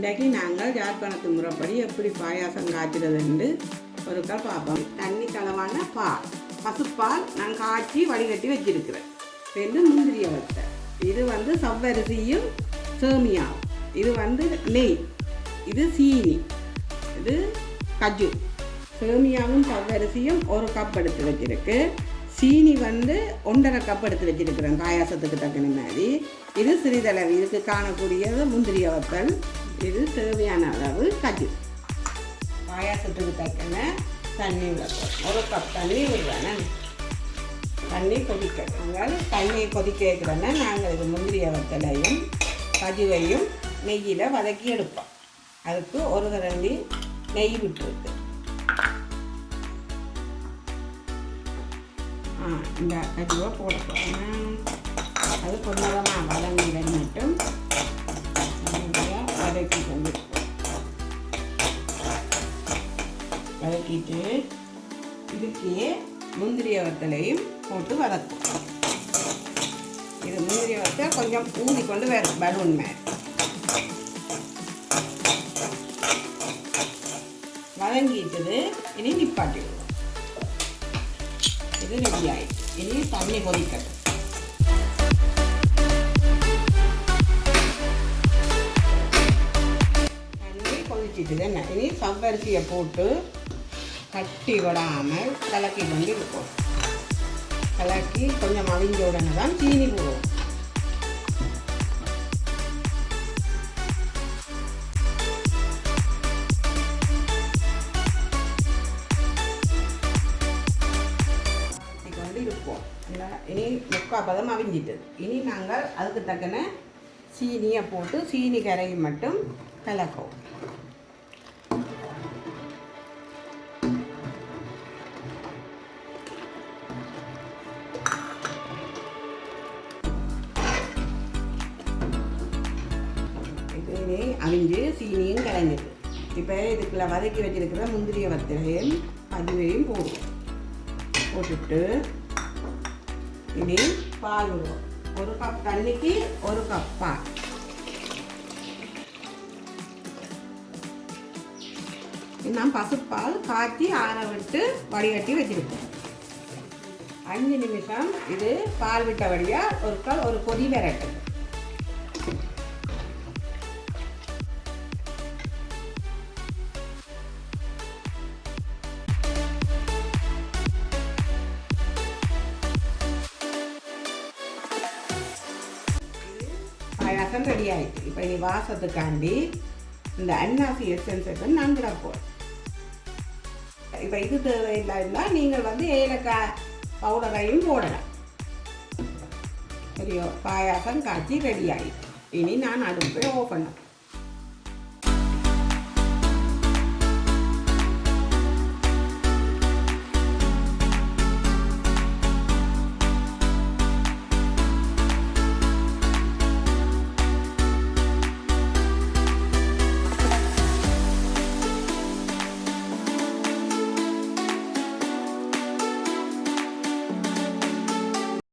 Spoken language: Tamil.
முறைப்படி எப்படி பாயாசம் காய்ச்சறதுன்னு ஒரு கால் பார்ப்போம் தண்ணி கலவான பால். பசுப்பால் நான் காய்ச்சி வடிகட்டி வச்சிருக்கிறேன். இது முந்திரிய வத்தை. இது வந்து சவ்வரிசியும் சேமியா இது வந்து நெய். இது சீனி. இது கஜு. சேமியாவும் சவ்வரிசியும் ஒரு கப் எடுத்து வச்சிருக்கு. சீனி வந்து ஒன்றரை கப் எடுத்து வச்சிருக்கிறேன். பாயாசத்துக்கு தக்கன மாதிரி. இது சிறிதளவு. இதுக்கு காணக்கூடியது முந்திரிய வத்தல். இது தேவையான அளவு கஜு. பாயாசத்துக்கு தக்கன தண்ணி விளக்கும் ஒரு கப் தண்ணி விடுவேன் தண்ணி கொதிக்க நாங்கள் தண்ணி கொதிக்க வைக்கிறோன்னா நாங்கள் இது முந்திரிய வத்தலையும் கஜுவையும் நெய்யில் வதக்கி எடுப்போம். அதுக்கு ஒரு கரண்டி நெய் விட்டுருக்கு ஆ இந்த கஜுவை போட போகிறேன் அது கொஞ்சமாக வதங்கி மட்டும் வதக்கி வதக்கிட்டு இதுக்கே முந்திரிய வத்தலையும் போட்டு வதக்கும் இது முந்திரிய வத்தல் கொஞ்சம் ஊதி கொண்டு வரும் பலூன் மேல். வதங்கிட்டது இனி நிப்பாட்டிடுவோம். இது ரெடி ஆயிடுச்சு இனி தண்ணி கொதிக்கட்டும். கொதிச்சிட்டு என்ன இனி சவ்வரிசியை போட்டு கட்டி விடாமல் கலக்கி கொண்டு இருப்போம் கலக்கி கொஞ்சம் அவிஞ்ச உடனே தான் சீனி போடுவோம். இனி முக்கால் பதம் அவிஞ்சிட்டது இனி நாங்கள் அதுக்கு தக்கன சீனியை போட்டு சீனி கரையை மட்டும் கலக்கவும். இது அவிஞ்சு சீனியும் கலந்துது. இப்போ இதுக்குள்ளே வதக்கி வச்சிருக்கிற முந்திரிய வத்தலையும் அதுவையும் போடுவோம். போட்டுட்டு இனி பால் விடுவோம் ஒரு கப் தண்ணிக்கு ஒரு கப் பால். நான் பசுப்பால் காய்ச்சி ஆற விட்டு வடிகட்டி வச்சிருக்கேன் அஞ்சு நிமிஷம் இது பால் விட்ட வழியாக ஒரு கால் ஒரு கொதி விரட்டும் பாயாசம் ரெடி ஆயிடுச்சு இப்போ இனி வாசத்துக்காண்டி இந்த அன்னாசி எசன்ஸ் எடுத்து நான் விட போகிறேன் இப்போ இது தேவையில்லைன்னா நீங்கள் வந்து ஏலக்காய் பவுடரையும் போடலாம். சரியோ? பாயாசம் காய்ச்சி ரெடி ஆயிடுச்சு இனி நான் அடுப்பை ஓப்பன்